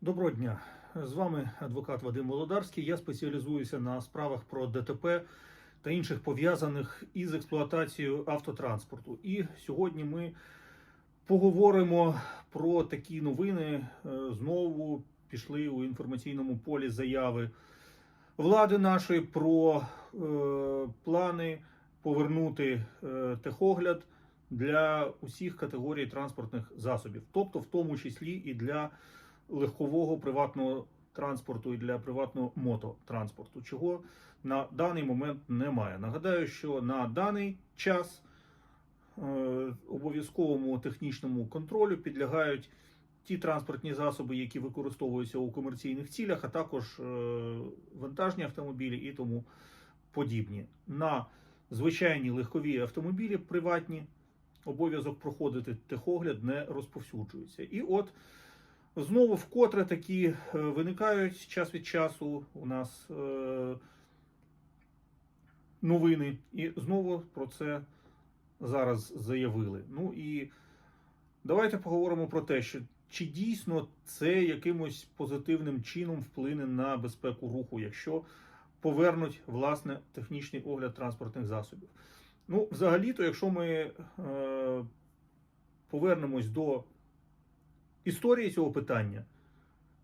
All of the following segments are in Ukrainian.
Доброго дня. З вами адвокат Вадим Володарський. Я спеціалізуюся на справах про ДТП та інших пов'язаних із експлуатацією автотранспорту. І сьогодні ми поговоримо про такі новини. Е, Знову пішли у інформаційному полі заяви влади нашої про е, плани повернути е, техогляд для усіх категорій транспортних засобів, тобто в тому числі і для легкового приватного транспорту і для приватного мототранспорту, чого на даний момент немає. Нагадаю, що на даний час е, обов'язковому технічному контролю підлягають ті транспортні засоби, які використовуються у комерційних цілях, а також е, вантажні автомобілі і тому подібні. На звичайні легкові автомобілі приватні обов'язок проходити техогляд не розповсюджується. І от Знову вкотре такі е, виникають час від часу у нас е, новини, і знову про це зараз заявили. Ну і давайте поговоримо про те, що чи дійсно це якимось позитивним чином вплине на безпеку руху, якщо повернуть власне технічний огляд транспортних засобів. Ну, взагалі-то, якщо ми е, повернемось до історії цього питання,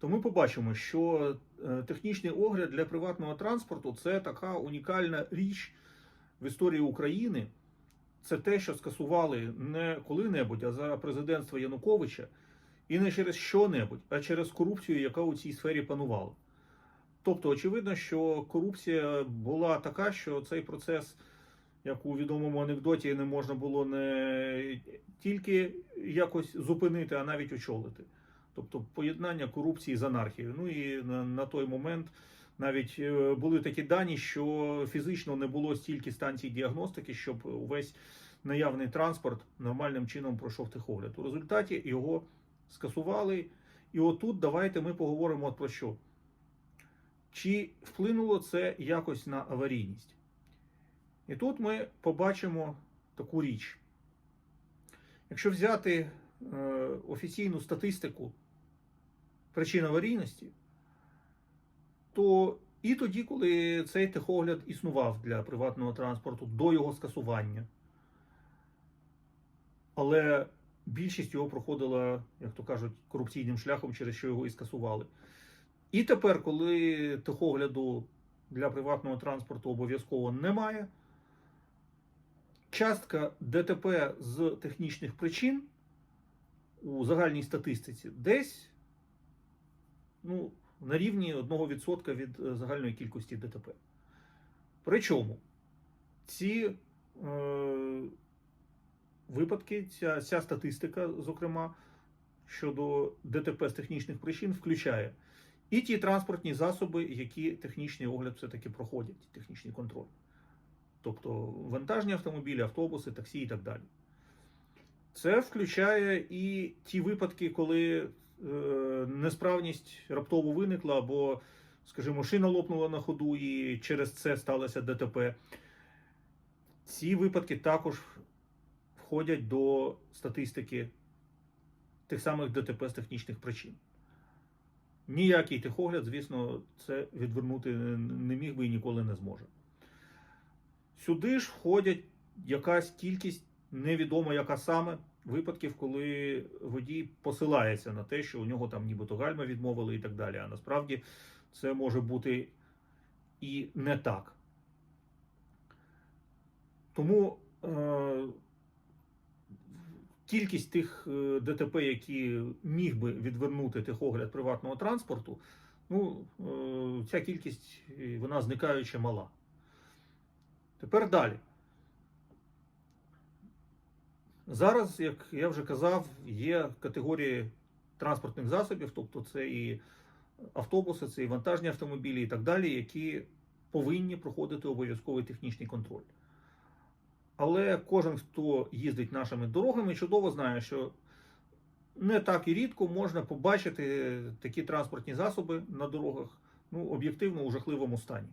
то ми побачимо, що е, технічний огляд для приватного транспорту це така унікальна річ в історії України. Це те, що скасували не коли-небудь, а за президентства Януковича, і не через що-небудь, а через корупцію, яка у цій сфері панувала. Тобто, очевидно, що корупція була така, що цей процес, як у відомому анекдоті, не можна було не тільки якось зупинити, а навіть очолити. Тобто поєднання корупції з анархією. Ну і на, на той момент навіть е, були такі дані, що фізично не було стільки станцій діагностики, щоб увесь наявний транспорт нормальним чином пройшов техогляд. У результаті його скасували. І отут давайте ми поговоримо про що. Чи вплинуло це якось на аварійність? І тут ми побачимо таку річ. Якщо взяти е, офіційну статистику причин аварійності, то і тоді, коли цей техогляд існував для приватного транспорту до його скасування, але більшість його проходила, як то кажуть, корупційним шляхом, через що його і скасували. І тепер, коли техогляду для приватного транспорту обов'язково немає, частка ДТП з технічних причин у загальній статистиці десь ну, на рівні 1% від е, загальної кількості ДТП. Причому ці е, випадки, ця, ця статистика, зокрема, щодо ДТП з технічних причин, включає і ті транспортні засоби, які технічний огляд все-таки проходять, технічний контроль. Тобто вантажні автомобілі, автобуси, таксі і так далі. Це включає і ті випадки, коли е, несправність раптово виникла, або, скажімо, шина лопнула на ходу, і через це сталося ДТП. Ці випадки також входять до статистики тих самих ДТП з технічних причин. Ніякий техогляд, звісно, це відвернути не міг би і ніколи не зможе. Сюди ж входять якась кількість, невідомо яка саме, випадків, коли водій посилається на те, що у нього там нібито гальма відмовили і так далі. А насправді це може бути і не так. Тому е, кількість тих е, ДТП, які міг би відвернути техогляд приватного транспорту, ну, е, ця кількість вона зникаюча мала. Тепер далі. Зараз, як я вже казав, є категорії транспортних засобів, тобто це і автобуси, це і вантажні автомобілі і так далі, які повинні проходити обов'язковий технічний контроль. Але кожен, хто їздить нашими дорогами, чудово знає, що не так і рідко можна побачити такі транспортні засоби на дорогах ну, об'єктивно у жахливому стані.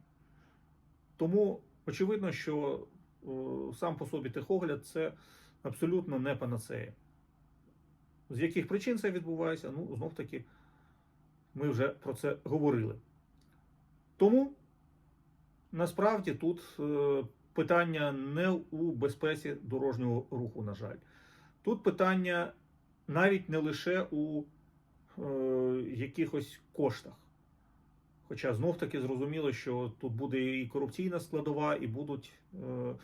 Тому очевидно, що сам по собі техогляд це абсолютно не панацея. З яких причин це відбувається? Ну, знов таки, ми вже про це говорили. Тому насправді тут е, питання не у безпеці дорожнього руху, на жаль. Тут питання навіть не лише у е, якихось коштах. Хоча знов таки зрозуміло, що тут буде і корупційна складова, і будуть е,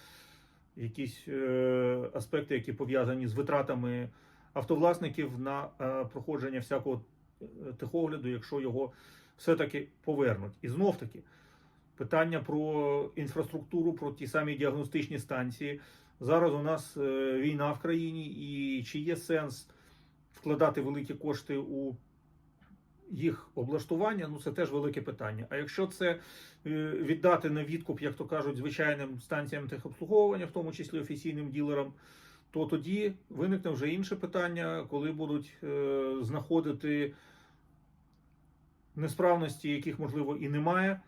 якісь е, аспекти, які пов'язані з витратами автовласників на е, проходження всякого е, техогляду, якщо його все-таки повернуть. І знов таки питання про інфраструктуру, про ті самі діагностичні станції. Зараз у нас е, війна в країні, і чи є сенс вкладати великі кошти у їх облаштування, ну це теж велике питання. А якщо це е, віддати на відкуп, як то кажуть, звичайним станціям техобслуговування, в тому числі офіційним ділерам, то тоді виникне вже інше питання, коли будуть е, знаходити несправності, яких можливо і немає,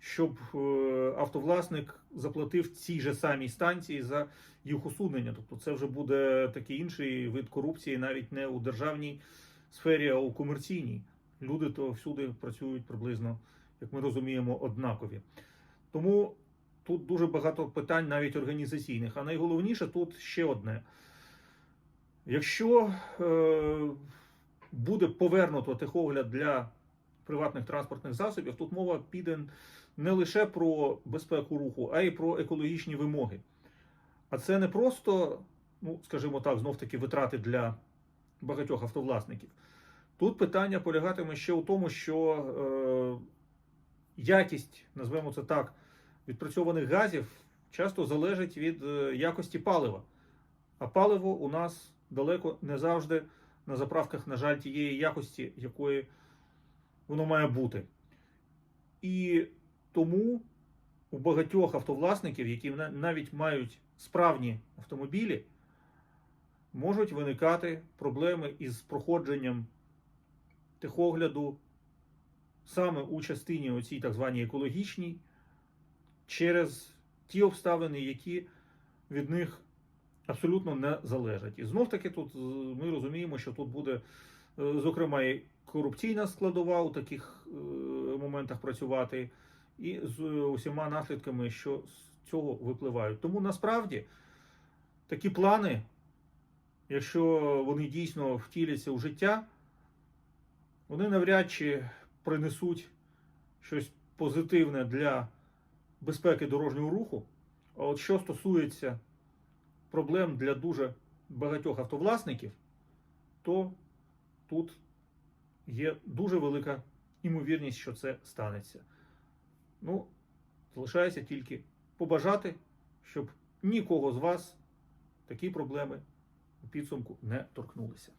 щоб е, автовласник заплатив цій же самій станції за їх усунення. Тобто це вже буде такий інший вид корупції, навіть не у державній сфері, а у комерційній. Люди то всюди працюють приблизно, як ми розуміємо, однакові. Тому тут дуже багато питань, навіть організаційних. А найголовніше тут ще одне. Якщо е, буде повернуто техогляд для приватних транспортних засобів, тут мова піде не лише про безпеку руху, а й про екологічні вимоги. А це не просто, ну, скажімо так, знов таки витрати для багатьох автовласників. Тут питання полягатиме ще у тому, що е, якість, назвемо це так, відпрацьованих газів часто залежить від е, якості палива. А паливо у нас далеко не завжди на заправках, на жаль, тієї якості, якої воно має бути. І тому у багатьох автовласників, які навіть мають справні автомобілі, можуть виникати проблеми із проходженням техогляду саме у частині оцій так званій екологічній, через ті обставини, які від них абсолютно не залежать. І знов таки тут е, ми розуміємо, що тут буде, е, зокрема, і корупційна складова у таких е, моментах працювати, і з усіма наслідками, що з цього випливають. Тому насправді такі плани, якщо вони дійсно втіляться у життя, вони навряд чи принесуть щось позитивне для безпеки дорожнього руху. А от що стосується проблем для дуже багатьох автовласників, то тут є дуже велика імовірність, що це станеться. Ну, залишається тільки побажати, щоб нікого з вас такі проблеми у підсумку не торкнулися.